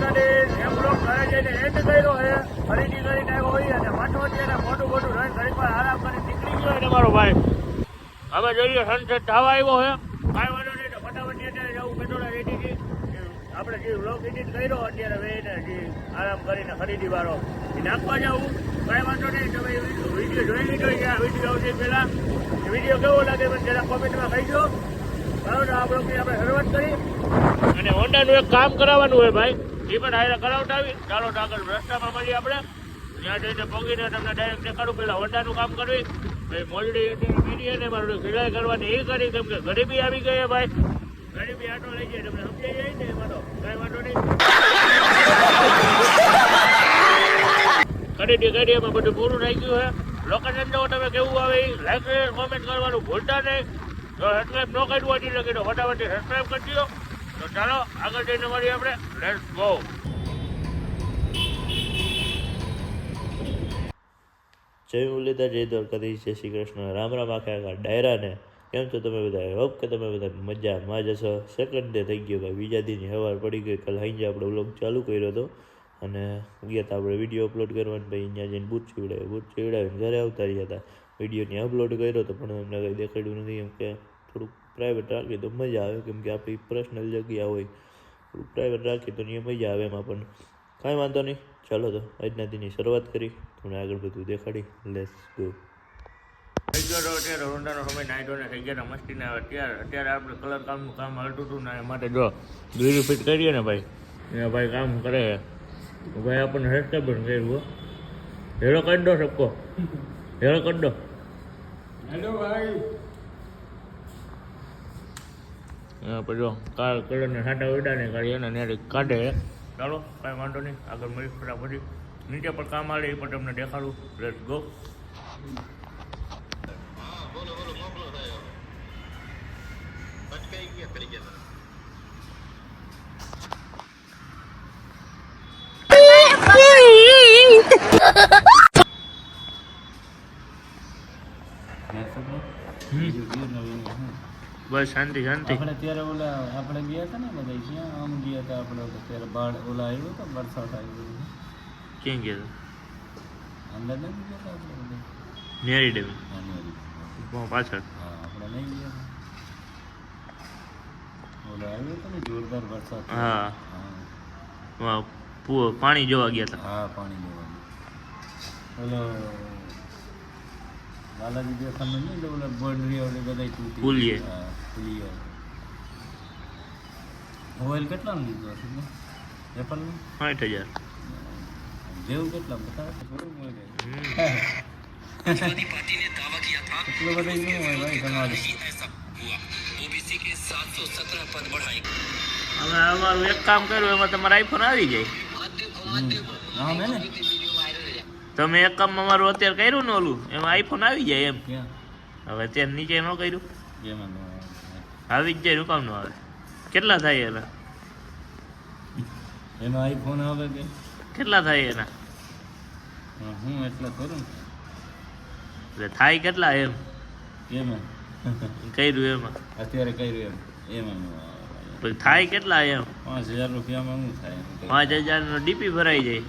માતાજી એમ લોક ઘરે જઈને એન્ડ કર્યો છે. ખરીદી કરી આવ્યો હોય અને અત્યારે મોટું મોટું વાર આરામ કરી નીકળી ગયો છે મારો ભાઈ. હવે જોઈએ સનસેટ થવા આવ્યો છે. કાંઈ વાંધો નહીં તો ફટાફટ અત્યારે જવું. પેટ્રોલ રેડી છે. આપણે જે વ્લોગ એડિટ કર્યો અત્યારે વેઈને જે આરામ કરીને ખરીદી વાળો. એ નાખવા જવું. કાંઈ વાંધો નહીં, તમે વીડિયો જોઈ લીધો છે. આ વીડિયો આવશે પહેલાં. વીડિયો કેવો લાગે પણ જરા કોમેન્ટમાં કહીજો. બરાબર આ બ્લોગની આપણે શરૂઆત કરી. અને હોન્ડાનું એક કામ કરાવવાનું હોય ભાઈ. એ પણ હારે કરાવટાવી ચાલો તો આગળ રસ્તામાં મળીએ આપણે. ત્યાં જઈને પગીને તમને ડાયરેક્ટ દેખાડું. પહેલાં હોન્ડાનું કામ કરવી. ભાઈ મોલડી અત્યારે અને મારું સિલાઈ કરવાની એ કરી કેમ કે ગરીબી આવી ગઈ ભાઈ. ગરીબી આટો લઈ જાય, તમને સમજાઈ જાય ને? એમાં તો કાંઈ વાંધો નહીં. ખરીદી કરી, એમાં બધું પૂરું થઈ ગયું છે લોકેશન જો તમે કેવું આવે એ લાઈક કોમેન્ટ કરવાનું ભૂલતા નહીં. જો સબસ્ક્રાઈબ ન કર્યું હોય એટલે કીધું ફટાફટ સબસ્ક્રાઈબ કરી દો તો ચાલો, આગળ જઈને મળીએ આપણે. લેટ્સ ગો જય મુરલીધર, જય દ્વારકાધીશ, જય શ્રી કૃષ્ણ. રામ રામ આખા આખા ડાયરાને. કેમ છો તમે બધા હોપ કે તમે બધા મજામાં જ હશો. સેકન્ડ ડે થઈ ગયો ભાઈ. બીજા દિન સવાર પડી ગઈ. કાલ હાઈ આપણે વ્લોગ ચાલુ કર્યો હતો. અને ગયા હતા આપણે વીડિયો અપલોડ કરવાનું. ભાઈ, અહીંયા જઈને બૂટ ચીવડાવ્યો. બૂટ ચીવડાવીને ઘરે આવતા રહ્યા હતા વિડીયોની અપલોડ કર્યો હતો પણ એમને કંઈ દેખાડ્યું નથી. એમ કે થોડુંક પ્રાઇવેટ રાખીએ તો મજા આવે કેમ કે આપણી પર્સનલ જગ્યા હોય. થોડુંક પ્રાઇવેટ રાખીએ તો અહીંયા મજા આવે એમાં પણ. કાંઈ વાંધો નહીં. ચાલો તો આજના દિનની શરૂઆત કરી. તમને આગળ બધું દેખાડી. લેસ ગો થઈ ગયો અત્યારે રોંડાનો સમય નાઈટો ને થઈ ગયા મસ્તી ને અત્યારે અત્યારે આપણે કલર કામનું કામ હાલતું હતું ને એ માટે જો ગ્રીલ ફિટ કરીએ ને ભાઈ. એ ભાઈ કામ કરે. ભાઈ આપણને હેરસ્ટાઈલ પણ કર્યું હો. હેરો કરી દો સબકો. હેરો કરી દો. હેલો ભાઈ હા પછી જો કાર કલરને સાટા ઉડા ને કાઢી એને નેરી કાઢે. ચાલો કાંઈ વાંધો નહીં. આગળ મળી ફટાફટ. નીચે પણ કામ આવે એ પણ તમને દેખાડું. લેટ્સ ગો બસ શાંતિ શાંતિ. આપણે ત્યારે ઓલા આપણે ગયા હતા ને બધા ક્યાં આમ ગયા હતા આપણે ઓલા ત્યારે બાળ ઓલા આવ્યો હતો વરસાદ આવ્યો. ક્યાં ગયા અંદર નથી ગયા હતા આપણે નેરી ડેમ. પાછળ. હા આપણે નહીં ગયા હતા. ઓલા આવ્યો હતો ને જોરદાર વરસાદ. હા. હા. પાણી જોવા ગયા હતા. હા પાણી જોવા ઓલો બાલાજી દેખાનું નહીં તો ઓલા બોર્ડરી ઓલે બધા તૂટી ફૂલીએ. હા પુલીએ મોબાઈલ કેટલાનું લીધો હશે એપલ સાઠ હજાર. જેવું કેટલા બતાવે? હવે અમારું એક કામ કર્યું એમાં તમારા આઈફોન આવી જાય હા મેં ને? તમે એક કામ અમારું અત્યારે કર્યું ને ઓલું? એમાં આઈફોન આવી જાય એમ. હવે અત્યારે નીચે ન કર્યું. નો આવે. જ જાય શું કામ ન આવે કેટલા થાય એના? એમાં આઈફોન આવે કે? કેટલા થાય એના? હા, એટલે કરું. એટલે થાય કેટલા એમ? એમાં. કર્યું એમાં. અત્યારે કર્યું એમ. એમાં નો થાય કેટલા એમ? પાંચ હજાર રૂપિયામાં શું થાય પાંચ હજારનો ડીપી ભરાઈ જાય.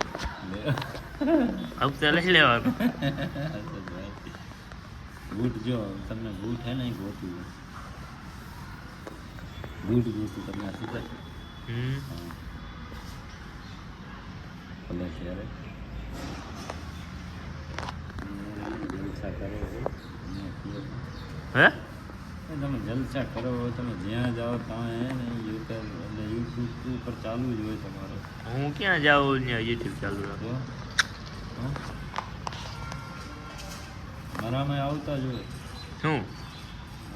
હપ્તે લઈ લેવાનું. બૂટ જો તમને બૂટ હે ને એ ગોતું. બૂટ ગોતું તમને શું હમ. ભલે ત્યારે. હે. તમે જલસા કરો તમે જ્યાં જાઓ ત્યાં હે ને યુટ્યુબ એટલે યુટ્યુબ ઉપર ચાલુ જ હોય તમારો. હું ક્યાં જાઉં ત્યાં યુટ્યુબ ચાલુ રાખું? મારામાં આવતા જ હોય. શું?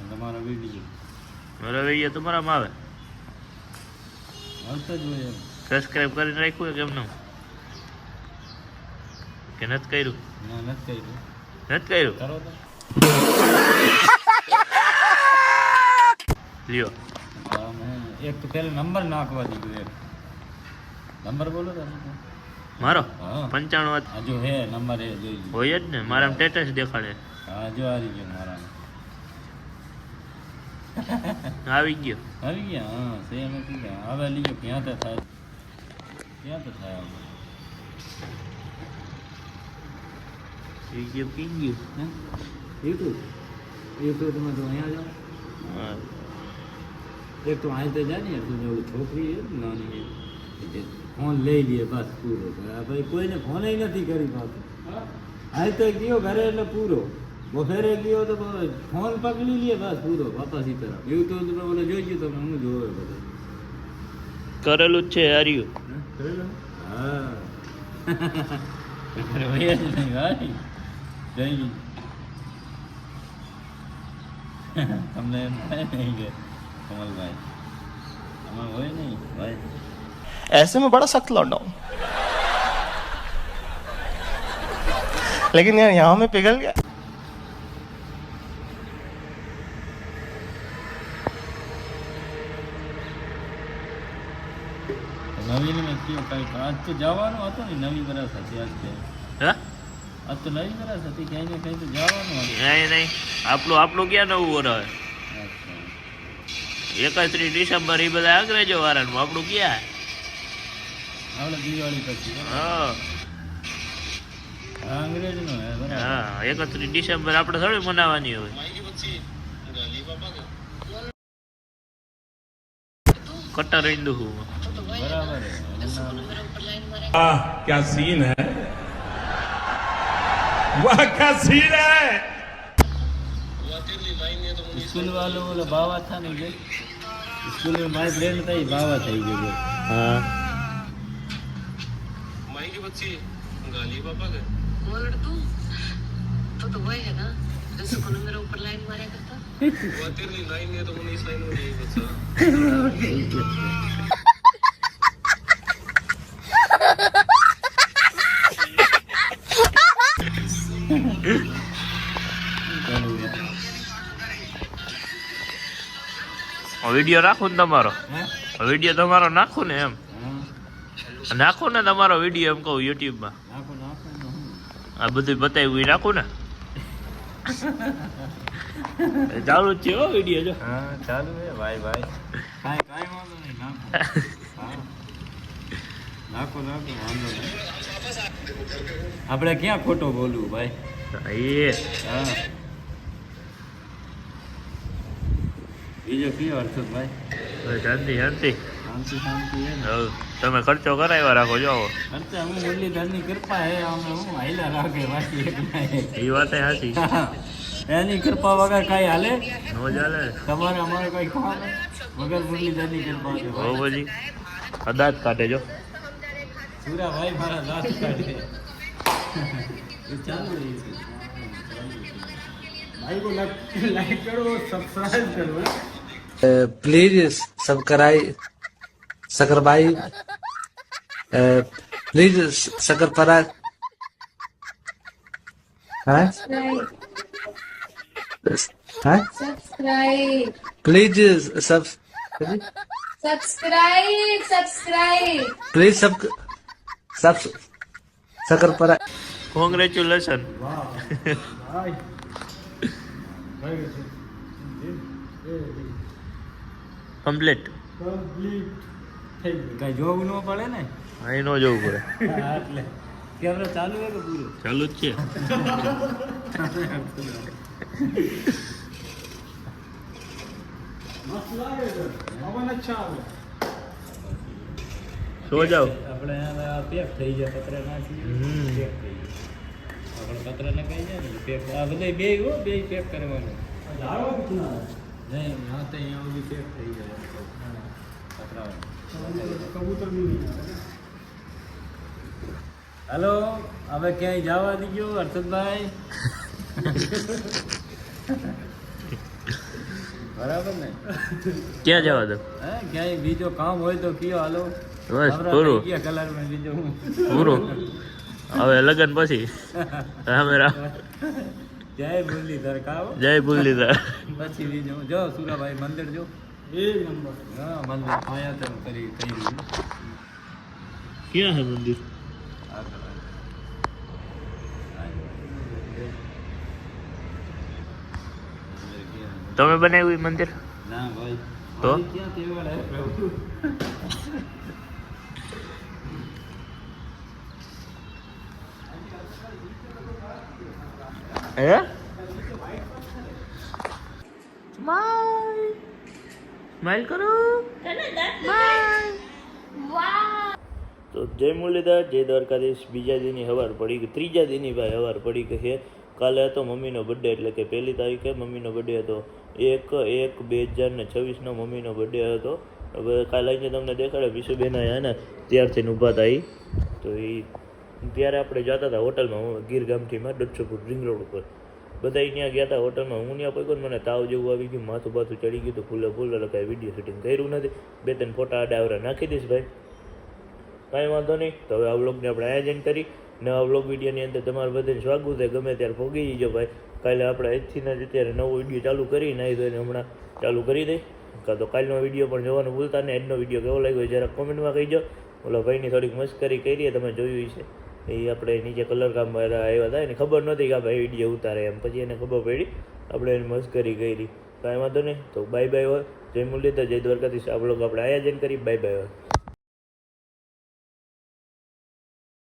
તમારા વીડિયો મારા વીડિયો તમારામાં આવે. આવતા જ હોય એમ. કરીને રાખ્યું કે કેમ નું કે નથી કર્યું? ના નથી કર્યું. નથી કર્યું? કરો તો. લ્યો. એક તો પહેલાં નંબર નાખવા દીધું એક નંબર બોલો તમે મારો? પંચાણું વાત. આ જો હે નંબર એ હોય જ ને મારા સ્ટેટસ દેખાડે. હા જો આવી ગયો મારા આવી ગયો. આવી ગયા? હા સેમ હતી ગયા હવે લીધો ક્યાં તો થાય. ક્યાં તો થાય આપણે થઈ ગયું પી ગયું? યુટ્યુબ યુટ્યુબમાં તો અહીંયા જાઓ. હા. એક તો અહીં તો જાય ને તું છોકરી નાની ફોન લઈ લઈએ બસ પૂરો. આ ભાઈ કોઈને ફોન નથી કરી પાછું. હાલ તો ગયો ઘરે એટલે પૂરો. બફેરે ગયો તો ફોન પકડી લઈએ બસ પૂરો વાપસી તરફ. એવું તો તમે બોલે જોઈ ગયું તમે હું જોવે બધા. કરેલું જ છે હાર્યું. હા? જોઈ ગયું તમને એમ થાય નહીં કે કમલભાઈ. આમાં હોય નહીં? ભાઈ ऐसे में बड़ा सख्त लौंडा हूं लेकिन यार यहाँ में पिघल गया નવીન મેં કયું કાંઈક આજ તો જવાનું હતું ને નવી વરસ હતી આજ કે હા આજ તો નવી વરસ હતી ક્યાંય ને ક્યાંય તો જવાનું હતું નહીં નહીં આપણું આપણું ક્યાં નવું વર હવે અચ્છા એકત્રીસ ડિસેમ્બર એ બધા અંગ્રેજો વાળાનું આપણું ક્યાં આપણે એકત્રીસ ડિસેમ્બર આપણે થોડી મનાવવાની હોય. કટર હિન્દુ હું બરાબર આ સીન હે? વાહ ક્યા સીન હે? સ્કૂલ વાળો બોલે બાવા થા ને સ્કૂલમાં મારી ફ્રેન્ડ થઈ બાવા થઈ ગયો. હા. જો હા बोल तू तो तो वही है ना जो स्कूल में मेरे ऊपर लाइन मारा करता ચાલુ યાર વિડીયો રાખું ને તમારો હે વિડીયો તમારો નાખું ને એમ હા નાખો ને તમારો વીડિયો એમ કહું યુટ્યુબમાં. આ બધું બતાવ્યું એ નાખું ને. ચાલુ છે હો વીડિયો જો. હા ચાલુ છે. ભાઈ ભાઈ. કાઈ કાઈ વાંધો નહીં નાખો. નાખો નાખો વાંધો નહીં. આપણે ક્યાં ખોટો બોલવું ભાઈ? એ. હા. બીજો કયો હર્ષદ ભાઈ? શાંતિ શાંતિ. શાંતિ શાંતિ હે ને હવ તમે ખર્ચો કરાવ્યા રાખો જો અચ્છા હું મુરલીધરની કૃપા હે અમે હું હાઈલા રાખે બાકી એક ના એક. એ વાત સાચી એની કૃપા વગર કાંઈ હાલે નો ચાલે ને. તમારે અમારે કઈ કામ હે? વગર મુરલીધરની કૃપા છે હો ભાઈ. પછી અદાજ કાઢે જો સુરા ભાઈ મારા દાંત કાઢે એ ચાલુ રહી છે ભાઈ को लाइक करो सब्सक्राइब करो प्लीज सब्सक्राइब शकर भाई प्लीज़ शकर है प्लीज़ सब सब्सक्राइब सब्सक्राइब प्लीज़ सब सब शकर सकरपरा कॉन्ग्रेचुलेशन कंप्लीट कंप्लीट કઈ જોવું ન પડે ને? અહીં નો જવું પડે. એટલે. કેમેરો ચાલુ હે કે પૂરો? ચાલુ જ છે. સો જાવ આપણે આ પેક થઈ જાય પત્ર નાખી. આપણે પત્ર નખાઈ જાય ને પેક આ બધા બે હો બે પેક કરવાનું. નહીં હા તો અહીંયા સુધી પેક થઈ જાય હલો હવે ક્યાંય જવા દીજો હર્ષદભાઈ? બરાબર ને? ક્યાં જવા દો? હે ક્યાંય બીજો કામ હોય તો કયો હાલો? બસ પૂરું. કલરમાં બીજો? હું પૂરું. હવે લગન પછી. રામે રામ. જય મુરલી ધરકાવ જય ભૂલીધા પછી બીજો. જો સુરાભાઈ મંદિર જો. એક નંબર. હા મંદિર માયાતન કરી કરી ક્યાં હે મંદિર? તમે બનાવ્યું મંદિર? ના ભાઈ. તો? ક્યાં તેવળ સ્માઈલ કરો. તો જય મુરલીધર જય દ્વારકાધીશ. બીજા દિનની હવાર પડી ગઈ ત્રીજા દિનની ભાઈ હવાર પડી ગઈ છે. કાલે હતો મમ્મીનો બર્થડે એટલે કે પહેલી તારીખે મમ્મીનો બર્થડે હતો. એક એક બે હજાર ને છવ્વીસનો મમ્મીનો બર્થડે હતો. હવે કાલે અહીંયા તમને દેખાડે વિશુબેન આવ્યા ને ત્યારથી ઊભા હતા તો એ ત્યારે આપણે જતા હતા હોટલમાં ગીર ગામથી માં દોઢસો ફૂટ રિંગ રોડ ઉપર. બધા ત્યાં ગયા હતા હોટલમાં હું ત્યાં પગ્યો ને મને તાવ જેવું આવી ગયું. માથું બાથું ચડી ગયું તો ફૂલે ફૂલ. એટલે કાંઈ વીડિયો શૂટિંગ કર્યું નથી. બે ત્રણ ફોટા આડા આવરા નાખી દઈશ ભાઈ. કાંઈ વાંધો નહીં. તો હવે આ વ્લોગને આપણે આયોજન કરી. નવા વ્લોગ વિડીયોની અંદર તમારું બધાને સ્વાગત છે. ગમે ત્યારે ભોગી જજો ભાઈ. કાલે આપણે આજથી જ અત્યારે નવો વીડિયો ચાલુ કરી નાહી ધોઈને હમણાં ચાલુ કરી દઈ. કાં તો કાલનો વીડિયો પણ જોવાનું ભૂલતા નહીં. આજનો વીડિયો કેવો લાગ્યો જરા કોમેન્ટમાં કહીજો. ઓલો ભાઈની થોડીક મસ્કરી કરીએ તમે જોયું છે એ આપણે નીચે કલર કામ આવ્યા હતા, એને ખબર નહોતી કે આ ભાઈ વીડિયો ઉતારે એમ. પછી એને ખબર પડી, આપણે એની મસ્કરી કરી. કાંઈ વાંધો નહીં, તો બાય બાય હોય. જય મુરલીધર, જય દ્વારકાધીશ. આ આપણે આયોજન કરી બાય બાય હોય.